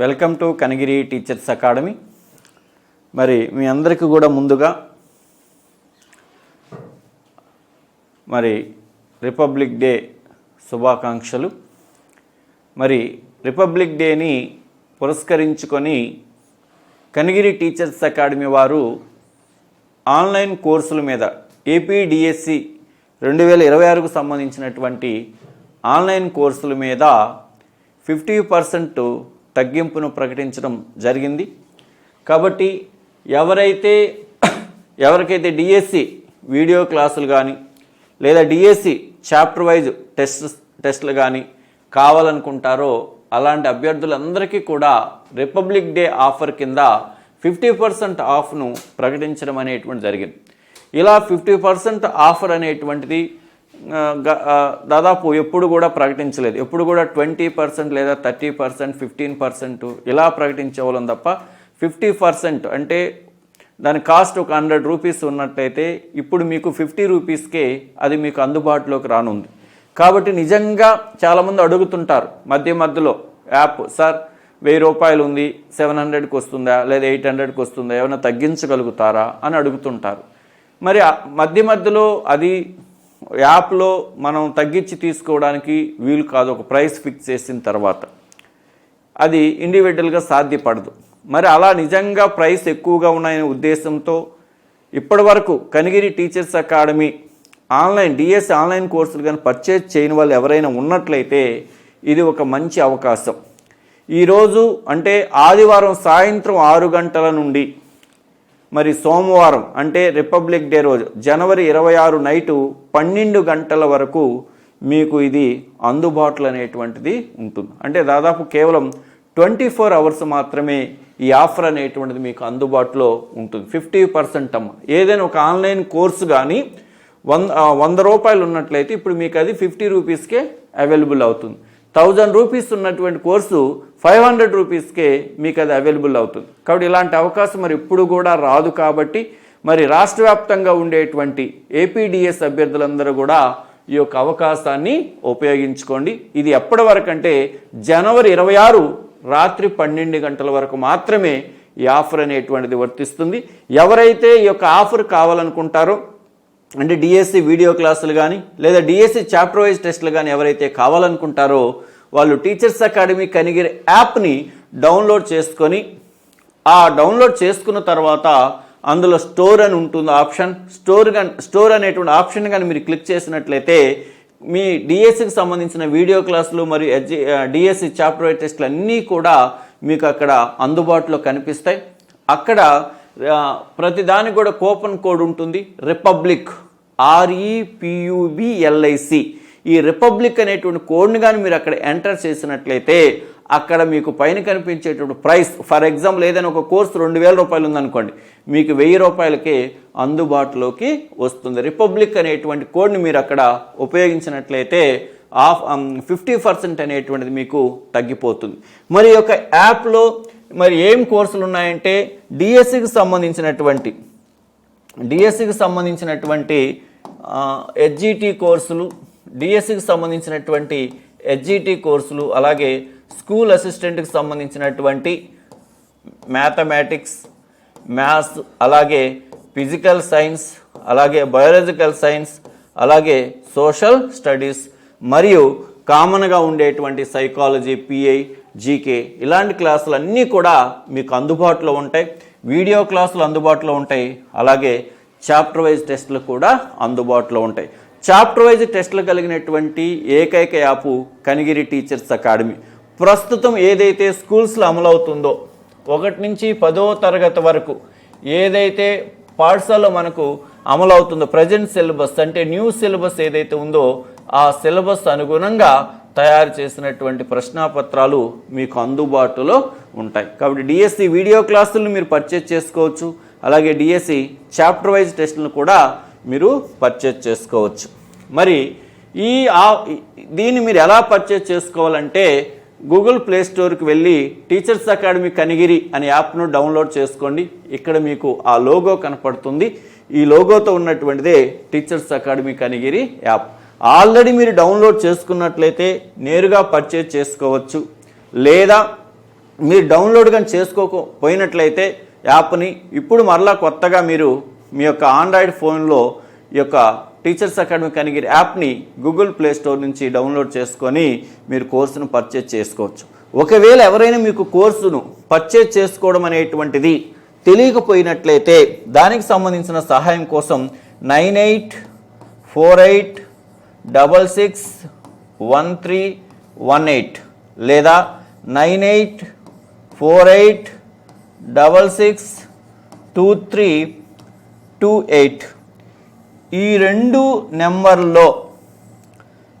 Welcome to Kanagiri teachers academy. మరి మీ అందరికీ కూడా ముందుగా మరి రిపబ్లిక్ డే శుభాకాంక్షలు. మరి రిపబ్లిక్ డేని పురస్కరించుకొని కనిగిరి టీచర్స్ అకాడమీ వారు ఆన్లైన్ కోర్సుల మీద ఏపీడిఎస్సి రెండు వేల ఇరవై ఆరుకు సంబంధించినటువంటి ఆన్లైన్ కోర్సుల మీద ఫిఫ్టీ పర్సెంట్ తగ్గింపును ప్రకటించడం జరిగింది. కాబట్టి ఎవరైతే ఎవరికైతే డిఎస్సి వీడియో క్లాసులు కానీ లేదా డిఎస్సి చాప్టర్ వైజ్ టెస్ట్ టెస్టులు కానీ కావాలనుకుంటారో అలాంటి అభ్యర్థులందరికీ కూడా రిపబ్లిక్ డే ఆఫర్ కింద ఫిఫ్టీ పర్సెంట్ ఆఫ్ను ప్రకటించడం అనేటువంటి జరిగింది. ఇలా ఫిఫ్టీ పర్సెంట్ ఆఫర్ అనేటువంటిది దాదాపు ఎప్పుడు కూడా ప్రకటించలేదు. ఎప్పుడు కూడా ట్వంటీ పర్సెంట్ లేదా థర్టీ పర్సెంట్ ఫిఫ్టీన్ పర్సెంట్ ఇలా ప్రకటించేవాళ్ళం తప్ప ఫిఫ్టీ పర్సెంట్ అంటే దాని కాస్ట్ ఒక హండ్రెడ్ రూపీస్ ఉన్నట్టయితే ఇప్పుడు మీకు ఫిఫ్టీ రూపీస్కే అది మీకు అందుబాటులోకి రానుంది. కాబట్టి నిజంగా చాలామంది అడుగుతుంటారు మధ్య మధ్యలో యాప్ సార్ వెయ్యి రూపాయలు ఉంది సెవెన్ హండ్రెడ్కి వస్తుందా లేదా ఎయిట్ హండ్రెడ్కి వస్తుందా ఏమైనా తగ్గించగలుగుతారా? అని అడుగుతుంటారు. మరి మధ్య మధ్యలో అది యాప్లో మనం తగ్గించి తీసుకోవడానికి వీలు కాదు ఒక ప్రైస్ ఫిక్స్ చేసిన తర్వాత. అది ఇండివిజువల్గా సాధ్యపడదు. మరి అలా నిజంగా ప్రైస్ ఎక్కువగా ఉన్నాయనే ఉద్దేశంతో ఇప్పటి వరకు Kanigiri teachers academy online DS online కోర్సులు కానీ పర్చేజ్ చేయని వాళ్ళు ఎవరైనా ఉన్నట్లయితే ఇది ఒక మంచి అవకాశం. ఈరోజు అంటే ఆదివారం సాయంత్రం ఆరు గంటల నుండి మరి సోమవారం అంటే రిపబ్లిక్ డే రోజు జనవరి ఇరవై ఆరు నైటు పన్నెండు గంటల వరకు మీకు ఇది అందుబాటులో అనేటువంటిది ఉంటుంది. అంటే దాదాపు కేవలం ట్వంటీ ఫోర్ అవర్స్ మాత్రమే ఈ ఆఫర్ అనేటువంటిది మీకు అందుబాటులో ఉంటుంది. ఫిఫ్టీ పర్సెంట్ అమ్మ. ఏదైనా ఒక ఆన్లైన్ కోర్సు కానీ వంద వంద రూపాయలు ఉన్నట్లయితే ఇప్పుడు మీకు అది ఫిఫ్టీ రూపీస్కే అవైలబుల్ అవుతుంది. థౌజండ్ రూపీస్ ఉన్నటువంటి కోర్సు ఫైవ్ హండ్రెడ్ రూపీస్కే మీకు అది అవైలబుల్ అవుతుంది. కాబట్టి ఇలాంటి అవకాశం మరి ఇప్పుడు కూడా రాదు కాబట్టి మరి రాష్ట్ర వ్యాప్తంగా ఉండేటువంటి ఏపీడిఎస్ అభ్యర్థులందరూ కూడా ఈ యొక్క అవకాశాన్ని ఉపయోగించుకోండి. ఇది ఎప్పటి వరకు అంటే జనవరి ఇరవై ఆరు రాత్రి పన్నెండు గంటల వరకు మాత్రమే ఈ ఆఫర్ అనేటువంటిది వర్తిస్తుంది. ఎవరైతే ఈ యొక్క ఆఫర్ కావాలనుకుంటారో అంటే డిఎస్సి వీడియో క్లాసులు కానీ లేదా డిఎస్సి చాప్టర్ వైజ్ టెస్టులు కానీ ఎవరైతే కావాలనుకుంటారో వాళ్ళు టీచర్స్ అకాడమీ కనిగిరి యాప్ని డౌన్లోడ్ చేసుకొని ఆ డౌన్లోడ్ చేసుకున్న తర్వాత అందులో స్టోర్ అని ఉంటుంది ఆప్షన్. స్టోర్ కానీ స్టోర్ అనేటువంటి ఆప్షన్ కానీ మీరు క్లిక్ చేసినట్లయితే మీ డిఎస్సికి సంబంధించిన వీడియో క్లాసులు మరియు ఎడ్జి డిఎస్సి చాప్టర్ వైజ్ అన్నీ కూడా మీకు అక్కడ అందుబాటులో కనిపిస్తాయి. అక్కడ ప్రతిదానికి ప్రతి దానికి కూడా కూపన్ కోడ్ ఉంటుంది. రిపబ్లిక్ ఆర్ఈపియుబిఎల్ఐసి ఈ రిపబ్లిక్ అనేటువంటి కోడ్ని కానీ మీరు అక్కడ ఎంటర్ చేసినట్లయితే అక్కడ మీకు పైన కనిపించేటువంటి ప్రైస్ ఫర్ ఎగ్జాంపుల్ ఏదైనా ఒక కోర్సు రెండు వేల రూపాయలు ఉందనుకోండి మీకు వెయ్యి రూపాయలకే అందుబాటులోకి వస్తుంది. రిపబ్లిక్ అనేటువంటి కోడ్ని మీరు అక్కడ ఉపయోగించినట్లయితే ఆఫ్ um, ఫిఫ్టీ పర్సెంట్ అనేటువంటిది మీకు తగ్గిపోతుంది. మరి యొక్క యాప్లో మరి ఏం కోర్సులు ఉన్నాయంటే డిఎస్సికి సంబంధించినటువంటి డిఎస్సికి సంబంధించినటువంటి హెచ్జిటి కోర్సులు డిఎస్సికి సంబంధించినటువంటి హెచ్జిటి కోర్సులు అలాగే స్కూల్ అసిస్టెంట్కి సంబంధించినటువంటి మ్యాథమెటిక్స్ మ్యాథ్స్ అలాగే ఫిజికల్ సైన్స్ అలాగే బయాలజికల్ సైన్స్ అలాగే సోషల్ స్టడీస్ మరియు కామన్గా ఉండేటువంటి సైకాలజీ పిఐ జీకే ఇలాంటి క్లాసులు అన్నీ కూడా మీకు అందుబాటులో ఉంటాయి. వీడియో క్లాసులు అందుబాటులో ఉంటాయి. అలాగే చాప్టర్ వైజ్ టెస్టులు కూడా అందుబాటులో ఉంటాయి. చాప్టర్ వైజ్ టెస్టులు కలిగినటువంటి ఏకైక యాపు కనిగిరి టీచర్స్ అకాడమీ. ప్రస్తుతం ఏదైతే స్కూల్స్లో అమలవుతుందో ఒకటి నుంచి పదో తరగతి వరకు ఏదైతే పాఠశాలలో మనకు అమలవుతుందో ప్రజెంట్ సిలబస్ అంటే న్యూ సిలబస్ ఏదైతే ఉందో ఆ సిలబస్ అనుగుణంగా తయారు చేసినటువంటి ప్రశ్నాపత్రాలు మీకు అందుబాటులో ఉంటాయి. కాబట్టి డిఎస్సి వీడియో క్లాసులను మీరు పర్చేజ్ చేసుకోవచ్చు. అలాగే డిఎస్సి చాప్టర్ వైజ్ టెస్టులను కూడా మీరు పర్చేజ్ చేసుకోవచ్చు. మరి ఈ దీన్ని మీరు ఎలా పర్చేజ్ చేసుకోవాలంటే గూగుల్ ప్లే స్టోర్కి వెళ్ళి టీచర్స్ అకాడమీ కనిగిరి అనే యాప్ను డౌన్లోడ్ చేసుకోండి. ఇక్కడ మీకు ఆ లోగో కనపడుతుంది. ఈ లోగోతో ఉన్నటువంటిదే teachers academy Kanigiri app already మీరు డౌన్లోడ్ చేసుకున్నట్లయితే నేరుగా పర్చేజ్ చేసుకోవచ్చు. లేదా మీరు డౌన్లోడ్ కానీ చేసుకోకపోయినట్లయితే యాప్ని ఇప్పుడు మరలా కొత్తగా మీరు మీ యొక్క ఆండ్రాయిడ్ ఫోన్లో ఈ యొక్క టీచర్స్ అకాడమీ కనిగిరి యాప్ని గూగుల్ ప్లే స్టోర్ నుంచి డౌన్లోడ్ చేసుకొని మీరు కోర్సును పర్చేజ్ చేసుకోవచ్చు. ఒకవేళ ఎవరైనా మీకు కోర్సును పర్చేజ్ చేసుకోవడం అనేటువంటిది తెలియకపోయినట్లయితే దానికి సంబంధించిన సహాయం కోసం nine eight four eight double six one three one eight లేదా nine eight four eight double six two three two eight ఈ రెండు నెంబర్లో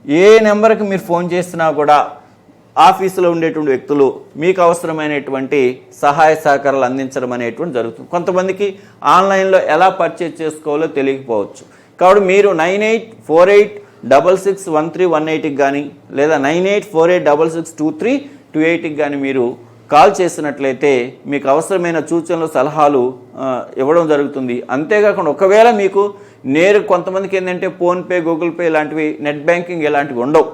ఏ నెంబర్కి మీరు ఫోన్ చేసినా కూడా ఆఫీసులో ఉండేటువంటి వ్యక్తులు మీకు అవసరమైనటువంటి సహాయ సహకారాలు అందించడం అనేటువంటి జరుగుతుంది. కొంతమందికి ఆన్లైన్లో ఎలా పర్చేజ్ చేసుకోవాలో తెలియకపోవచ్చు. కాబట్టి మీరు nine eight four eight double six one three one ఎయిట్కి కానీ లేదా nine eight four eight double six two three two ఎయిట్కి కానీ మీరు కాల్ చేసినట్లయితే మీకు అవసరమైన సూచనలు సలహాలు ఇవ్వడం జరుగుతుంది. అంతేకాకుండా ఒకవేళ మీకు నేరు కొంతమందికి ఏంటంటే ఫోన్పే గూగుల్ పే ఇలాంటివి నెట్ బ్యాంకింగ్ ఇలాంటివి ఉండవు.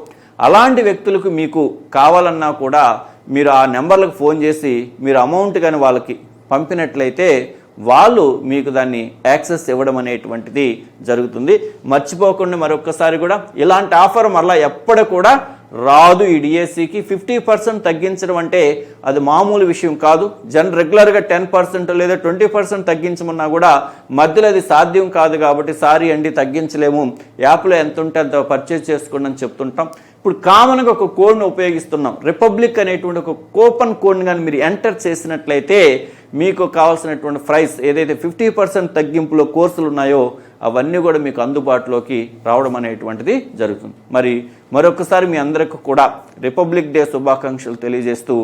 అలాంటి వ్యక్తులకు మీకు కావాలన్నా కూడా మీరు ఆ నెంబర్లకు ఫోన్ చేసి మీరు అమౌంట్ కానీ వాళ్ళకి పంపినట్లయితే వాళ్ళు మీకు దాన్ని యాక్సెస్ ఇవ్వడం అనేటువంటిది జరుగుతుంది. మర్చిపోకుండా మరొకసారి కూడా ఇలాంటి ఆఫర్ మరలా ఎప్పుడు కూడా రాదు ఈ డిఎస్సికి ఫిఫ్టీ పర్సెంట్ తగ్గించడం అంటే అది మామూలు విషయం కాదు. జన్ రెగ్యులర్గా టెన్ పర్సెంట్ లేదా ట్వంటీ పర్సెంట్ తగ్గించమన్నా కూడా మధ్యలో అది సాధ్యం కాదు కాబట్టి సారీ అండి తగ్గించలేము. యాప్లో ఎంత ఉంటే అంత పర్చేజ్ చేసుకోండి అని చెప్తుంటాం. ఇప్పుడు కామన్గా ఒక కోడ్ను ఉపయోగిస్తున్నాం. రిపబ్లిక్ అనేటువంటి ఒక కూపన్ కోడ్ని కానీ మీరు ఎంటర్ చేసినట్లయితే మీకు కావాల్సినటువంటి ప్రైస్ ఏదైతే ఫిఫ్టీ పర్సెంట్ తగ్గింపులో కోర్సులు ఉన్నాయో అవన్నీ కూడా మీకు అందుబాటులోకి రావడం అనేటువంటిది జరుగుతుంది. మరి మరొకసారి మీ అందరికి కూడా రిపబ్లిక్ డే శుభాకాంక్షలు తెలియజేస్తూ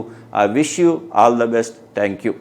I wish you all the best thank you